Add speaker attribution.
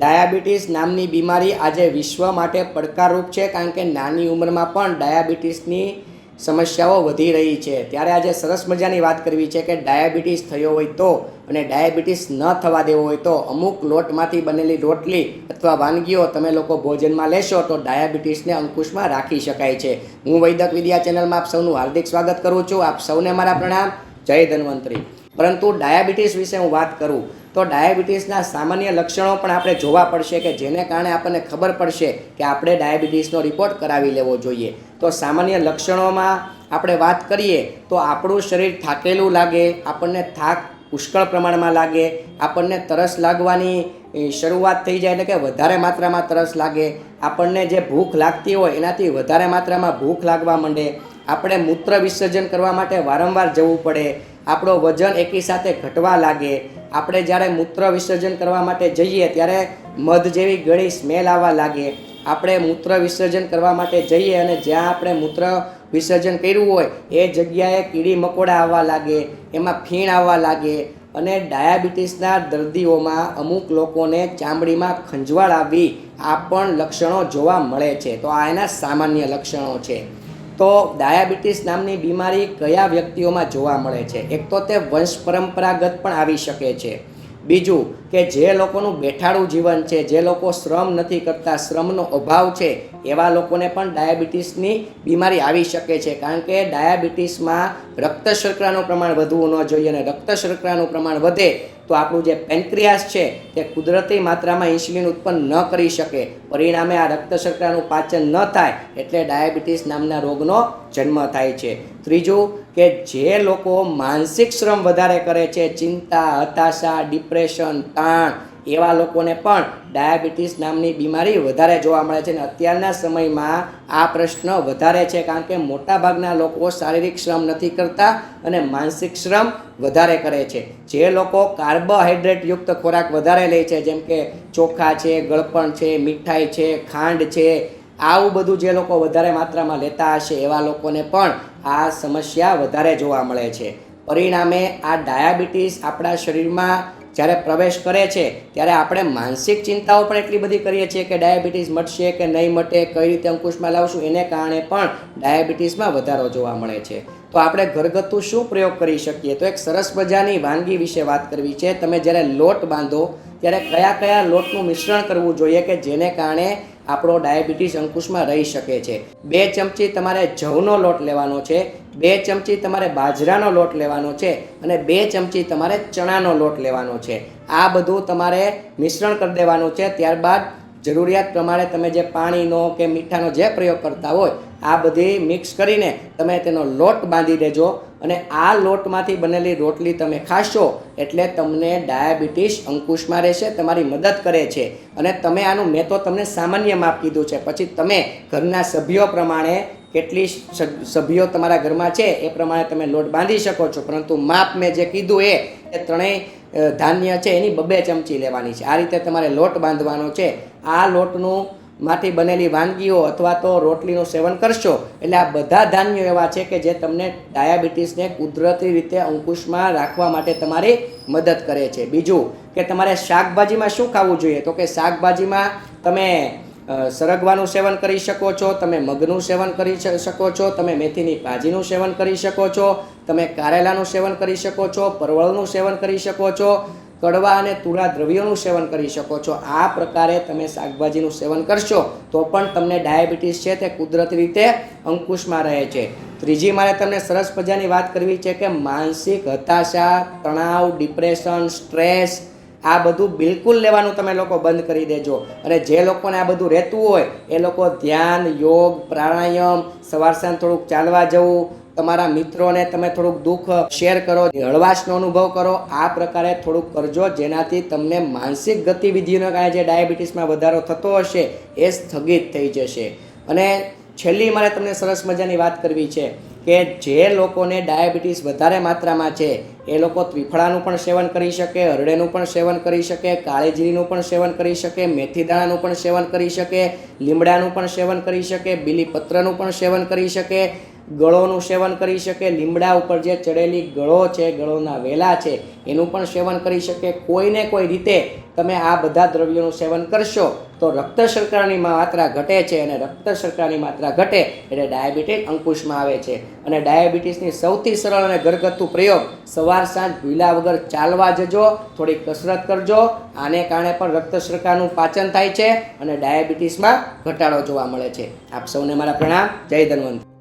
Speaker 1: Diabetes નામની બીમારી આજે વિશ્વ માટે પડકારરૂપ છે, કારણ કે નાની ઉંમરમાં પણ ડાયાબિટીસની સમસ્યાઓ વધી રહી છે. ત્યારે આજે સરસ મજાની વાત કરવી છે કે ડાયાબિટીસ થયો હોય તો અને ડાયાબિટીસ ન થવા દેવો હોય તો અમુક લોટમાંથી બનેલી રોટલી અથવા વાનગીઓ તમે લોકો ભોજનમાં લેશો તો ડાયાબિટીસને અંકુશમાં રાખી શકાય છે. હું વૈદક વિદ્યા ચેનલમાં આપ સૌનું હાર્દિક સ્વાગત કરું છું. આપ સૌને મારા પ્રણામ. જય ધન્વંતરી. પરંતુ ડાયાબિટીસ વિશે હું વાત કરું, તો ડાયાબિટીસના સામાન્ય લક્ષણો પણ આપણે જોવા પડશે કે જેને કારણે આપણને ખબર પડશે કે આપણે ડાયાબિટીસનો રિપોર્ટ કરાવી લેવો જોઈએ. તો સામાન્ય લક્ષણોમાં આપણે વાત કરીએ, તો આપણું શરીર થાકેલું લાગે, આપણને થાક પુષ્કળ પ્રમાણમાં લાગે, આપણને તરસ લાગવાની શરૂઆત થઈ જાય એટલે કે વધારે માત્રામાં તરસ લાગે, આપણને જે ભૂખ લાગતી હોય એનાથી વધારે માત્રામાં ભૂખ લાગવા માંડે, આપણે મૂત્ર વિસર્જન કરવા માટે વારંવાર જવું પડે આપણો વજન એકી સાથે ઘટવા લાગે. આપણે જ્યારે મૂત્ર વિસર્જન કરવા માટે જઈએ ત્યારે મધ જેવી ગળી સ્મેલ આવવા લાગે. આપણે મૂત્ર વિસર્જન કરવા માટે જઈએ અને જ્યાં આપણે મૂત્ર વિસર્જન કર્યું હોય, એ જગ્યાએ કીડી મકોડા આવવા લાગે, એમાં ફીણ આવવા લાગે અને ડાયાબિટીસના દર્દીઓમાં અમુક લોકોને ચામડીમાં ખંજવાળ આવી આ પણ લક્ષણો જોવા મળે છે. તો આ એના સામાન્ય લક્ષણો છે. તો ડાયાબિટીસ નામની બીમારી કયા વ્યક્તિઓમાં જોવા મળે છે? એક તો તે વંશ પરંપરાગત પણ આવી શકે છે. બીજું કે જે લોકોનું બેઠાડું જીવન છે, જે લોકો શ્રમ નથી કરતા, શ્રમનો અભાવ છે, એવા લોકોને પણ ડાયાબિટીસની બીમારી આવી શકે છે. કારણ કે ડાયાબિટીસમાં રક્ત શર્કરાનું પ્રમાણ વધવું ન જોઈએ અને રક્ત શર્કરાનું પ્રમાણ વધે તો આપણું જે પેન્ક્રિયાસ છે, તે કુદરતી માત્રામાં ઇન્સ્યુલિન ઉત્પન્ન ન કરી શકે. પરિણામે આ રક્ત શર્કરાનું પાચન ન થાય એટલે ડાયાબિટીસ નામના રોગનો જન્મ થાય છે. ત્રીજું કે જે લોકો માનસિક શ્રમ વધારે કરે છે, ચિંતા, હતાશા, ડિપ્રેશન, તાણ એવા લોકોને પણ ડાયાબિટીસ નામની બીમારી વધારે જોવા મળે છે અને અત્યારના સમયમાં આ પ્રશ્ન વધારે છે કારણ કે મોટાભાગના લોકો શારીરિક શ્રમ નથી કરતા અને માનસિક શ્રમ વધારે કરે છે. જે લોકો કાર્બોહાઈડ્રેટયુક્ત ખોરાક વધારે લે છે, જેમ કે ચોખા છે, ગળપણ છે, મીઠાઈ છે, ખાંડ છે, આવું બધું જે લોકો વધારે માત્રામાં લેતા હશે એવા લોકોને પણ આ સમસ્યા વધારે જોવા મળે છે. પરિણામે આ ડાયાબિટીસ આપણા શરીરમાં જ્યારે પ્રવેશ કરે છે, ત્યારે આપણે માનસિક ચિંતાઓ પણ એટલી બધી કરીએ છીએ કે ડાયાબિટીસ મટશે કે નહીં મટે, કઈ રીતે અંકુશમાં લાવશું, એને કારણે પણ ડાયાબિટીસમાં વધારો જોવા મળે છે. તો આપણે ઘરગથ્થુ શું પ્રયોગ કરી શકીએ? તો એક સરસ મજાની વાનગી વિશે વાત કરવી છે. તમે જ્યારે લોટ બાંધો, ત્યારે કયા કયા લોટનું મિશ્રણ કરવું જોઈએ કે જેને કારણે આપણો ડાયાબિટીસ અંકુશમાં રહી શકે છે. બે ચમચી તમારે જવનો લોટ લેવાનો છે, બે ચમચી તમારે બાજરાનો લોટ લેવાનો છે અને બે ચમચી તમારે ચણાનો લોટ લેવાનો છે. આ બધું તમારે મિશ્રણ કરી દેવાનું છે. ત્યારબાદ જરૂરિયાત પ્રમાણે તમે જે પાણીનો કે મીઠાનો જે પ્રયોગ કરતા હોય, આ બધી મિક્સ કરીને તમે તેનો લોટ બાંધી દેજો. અને આ લોટમાંથી બનેલી રોટલી તમે ખાશો એટલે તમને ડાયાબિટીસ અંકુશમાં રહેશે, તમારી મદદ કરે છે. અને તમે આનું મેં તો તમને સામાન્ય માપ કીધું છે. પછી તમે ઘરના સભ્યો પ્રમાણે કેટલી સભ્યો તમારા ઘરમાં છે એ પ્રમાણે તમે લોટ બાંધી શકો છો. પરંતુ માપ મેં જે કીધું એ એ ત્રણેય ધાન્ય છે, એની બબે ચમચી લેવાની છે. આ રીતે તમારે લોટ બાંધવાનો છે. આ લોટનું માંથી બનેલી વાનગીઓ અથવા તો રોટલીનું સેવન કરશો. એટલે આ બધા ધાન્યો એવા છે કે જે તમને ડાયાબિટીસને કુદરતી રીતે અંકુશમાં રાખવા માટે તમારી મદદ કરે છે. બીજું કે તમારે શાકભાજીમાં શું ખાવું જોઈએ? તો કે શાકભાજીમાં તમે સરગવાનું સેવન કરી શકો છો, તમે મગનું સેવન કરી શકો છો, તમે મેથીની ભાજીનું સેવન કરી શકો છો, તમે કારેલાનું સેવન કરી શકો છો, પરવળનું સેવન કરી શકો છો કડવા અને તુળા દ્રવ્યોનું સેવન કરી શકો છો. આ પ્રકારે તમે શાકભાજીનું સેવન કરશો તો પણ તમને ડાયાબિટીસ છે તે કુદરતી રીતે અંકુશમાં રહે છે. ત્રીજી, મારે તમને સરસ મજાની વાત કરવી છે કે માનસિક હતાશા, તણાવ, ડિપ્રેશન, સ્ટ્રેસ, આ બધું બિલકુલ લેવાનું તમે લોકો બંધ કરી દેજો. અને જે લોકોને આ બધું રહેતું હોય, એ લોકો ધ્યાન, યોગ, પ્રાણાયામ, સવાર સાંજ થોડુંક ચાલવા જવું તમારા મિત્રોને તમે થોડુંક દુઃખ શેર કરો, હળવાશનો અનુભવ કરો, આ પ્રકારે થોડુંક કરજો, જેનાથી તમને માનસિક ગતિવિધિનો કારણે જે ડાયાબિટીસમાં વધારો થતો હશે એ સ્થગિત થઈ જશે. અને છેલ્લી મારે તમને સરસ મજાની વાત કરવી છે કે જે લોકોને ડાયાબિટીસ વધારે માત્રામાં છે, એ લોકો ત્રિફળાનું પણ સેવન કરી શકે, હરડેનું પણ સેવન કરી શકે, કાળીજીરીનું પણ સેવન કરી શકે મેથી દાણાનું પણ સેવન કરી શકે, લીમડાનું પણ સેવન કરી શકે, બીલીપત્રનું પણ સેવન કરી શકે ગળોનું સેવન કરી શકે, લીમડા ઉપર જે ચડેલી ગળો છે, ગળોના વેલા છે, એનું પણ સેવન કરી શકે. કોઈને કોઈ રીતે તમે આ બધા દ્રવ્યોનું સેવન કરશો, તો રક્ત શર્કરાની માત્રા ઘટે છે અને રક્ત શર્કરાની માત્રા ઘટે એટલે ડાયાબિટીસ અંકુશમાં આવે છે. અને ડાયાબિટીસની સૌથી સરળ અને ઘરગથ્થુ પ્રયોગ, સવાર સાંજ ભૂલા વગર ચાલવા જજો થોડી કસરત કરજો, આને કારણે પણ રક્ત શર્કરાનું પાચન થાય છે અને ડાયાબિટીસમાં ઘટાડો જોવા મળે છે. આપ સૌને મારા પ્રણામ. જય ધન્વંત.